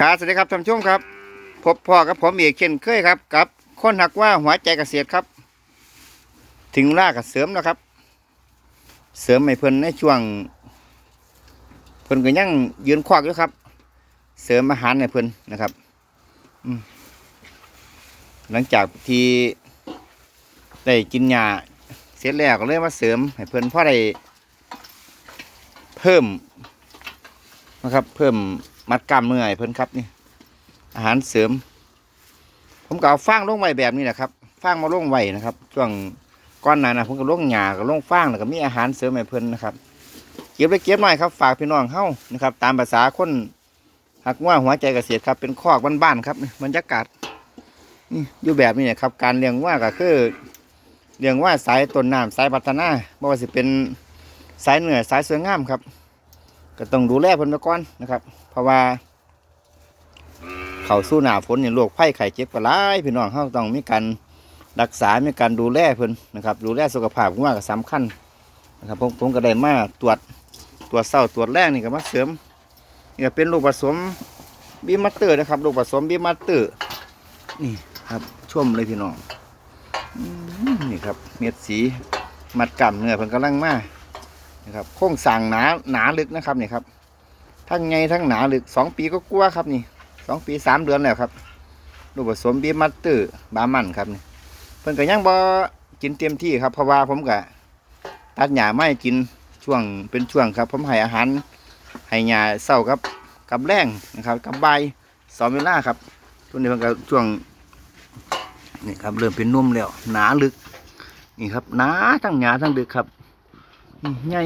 ครับสวัสดีครับท่านผู้ชมครับ พบพ่อกับผมเอกเช่นเคยครับ กับคนหักว่าหัวใจเกษตรครับ ถึงเวลากับเสริมแล้วครับ เสริมให้เพิ่นในช่วง เพิ่นก็ยังยืนควักอยู่ครับ เสริมอาหารให้เพิ่นนะครับหลังจากที่ได้กินยาเสร็จแล้วก็เลยมาเสริมให้เพิ่นเพราะได้เพิ่มนะครับ เพิ่ม มัดกล้ามเนื้อให้เพิ่นครับนี่อาหารเสริม ผมก็เอาฟางลงไว้แบบนี้แหละครับฟางมาลงไว้นะครับช่วงก้อนหนานะผมก็ลงหญ้าก็ลงฟางแล้วก็มีอาหารเสริมให้เพิ่นนะครับเก็บเล็กเก็บน้อยครับฝากพี่น้องเฮานะครับ ตามภาษาคนหักว่าหัวใจเกษตรครับเป็นคอกบ้านๆครับบรรยากาศนี่อยู่แบบนี้นะครับ การเลี้ยงว่าก็คือเลี้ยงว่าสายต้นน้ำสายพัฒนาไม่ว่าสิเป็นสายเหนือสายสวยงามครับ ก็ต้องดูแลเพิ่นไปก่อนนะครับ เพราะว่า เขาสู้หนาฝนเนี่ยโรคไข้ไข้เจ็บก็หลายพี่น้องเฮาต้องมีการรักษา มีการดูแลเพิ่นนะครับ ดูแลสุขภาพของว่าก็สำคัญนะครับผมผมก็ได้มาตรวจตรวจเศร้าตรวจแรกนี่ก็มาเสริมนี่ก็เป็นลูกผสมบีมัตเตอร์นะครับลูกผสมบีมัตเตอร์นี่ครับชมเลยพี่น้องนี่ครับ เม็ดสีมัดกล่ำเนื้อเพิ่นกำลังมา นะครับโค้งสั่งหนาหนาลึกนะครับนี่ครับ ทั้งไงทั้งหนาลึกสองปีก็กลัวครับนี่สองปีสามเดือนแล้วครับลูกผสมบีมัตเตอร์บามันครับนี่เพิ่นก็ยังบ่กินเต็มที่ครับเพราะว่าผมก็ตัดหญ้าไม่กินช่วงเป็นช่วงครับ ผมให้อาหารให้หญ้าเศร้ากับ กับแรงนะครับกับใบสองเวลาครับตัวนี้เพิ่นก็ช่วงนี่ครับเริ่มเป็นนุ่มแล้วหนาลึกนี่ครับหนาทั้งหญ้าทั้งดึกครับ ใหญ่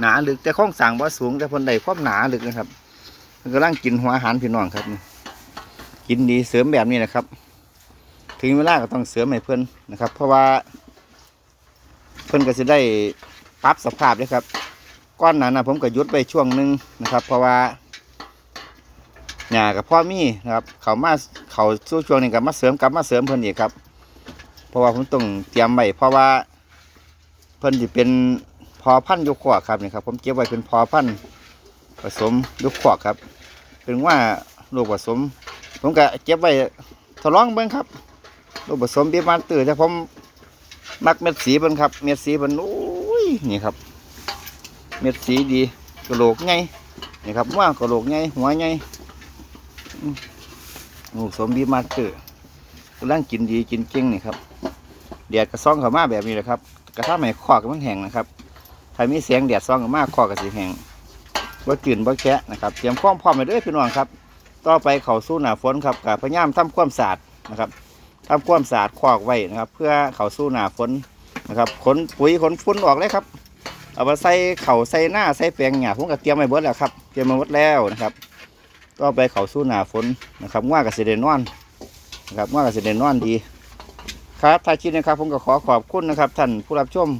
หนาลึกแต่ข้องสั่งบ่สูงแต่พนได้ความหนาลึกนะครับมันกำลังกินหัวอาหารพี่น้องครับกินดีเสริมแบบนี้นะครับ ถึงเวลาก็ต้องเสริมให้เพื่อนนะครับ เพราะว่า เพื่อนก็จะได้ปรับสภาพเลยครับ ก้อนนั้นะผมก็ยุดไปช่วงหนึ่งนะครับ เพราะว่าหญ้ากับพ่อมี่นะครับ เขามาเขาสู้ช่วงนี้กับมาเสริมกับมาเสริมเพื่อนอีกครับ เพราะว่าผมต้องเตรียมไว้เพราะว่าเพื่อนจะเป็น พอพันยกขวครับนี่ครับผมเก็บไว้เป็นพอพันผสมลูกขวากครับ เป็นว่าลูกผสม ผมก็เก็บไว้ทดลองเบิ่งครับลูกผสมเบียมาตื่นแต่ผมมักเม็ดสีเบิ่งครับ เม็ดสีเบิ่งโอ้ยนี่ครับ เม็ดสีดีกระโหลกไงนี่ครับว่ากระโหลกไงหัวไงลูกผสมเบียร์มาตื่นกำลังกินดีกินเก่งนี่ครับแดดกระซ่องเข้ามาแบบนี้แหละครับ กระทำให้คอกมันแห้งนะครับ ถ้ามีเสียงแดดซ่องเข้ามาคอกก็สิแห้งบ่จืนบ่แกะนะครับเตรียมความพร้อมไปด้อพี่น้องครับ ต่อไปเขาสู่หนาฝนครับกับพยายามทำความสะอาดนะครับทำความสะอาดคอกไว้นะครับ เพื่อเขาสู่หนาฝนนะครับขนปุ๋ยขนฝุ่นออกเลยครับเอาไปใส่เข่าใส่หน้าใส่แปลงหญ้าผมก็เตรียมไว้เบิดแล้วครับเตรียมมาหมดแล้วนะครับต่อไปเขาสู่หนาฝนนะครับว่ากับเสด็นอนนะครับว่ากับเสด็นอนดีครับท้ายคลิปนะครับผมก็ขอขอบคุณนะครับ ท่านผู้รับชม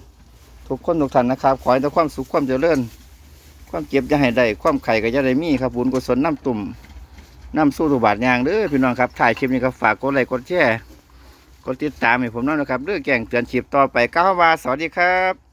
ทุกคนทุกท่านนะครับ ขอให้แต่ความสุขความเจริญ ความเก็บจะให้ได้ความไข่ก็จะได้มีครับบุญกุศลน้ำตุ่มน้ำสู้ตุบาทยางเด้อพี่น้องครับถ่ายคลิปนี้ครับฝากกดไลค์กดแชร์กดติดตามให้ผมน้องนะครับเรื่องแก่งเตือนชีพต่อไปก้าววาสวัสดีครับ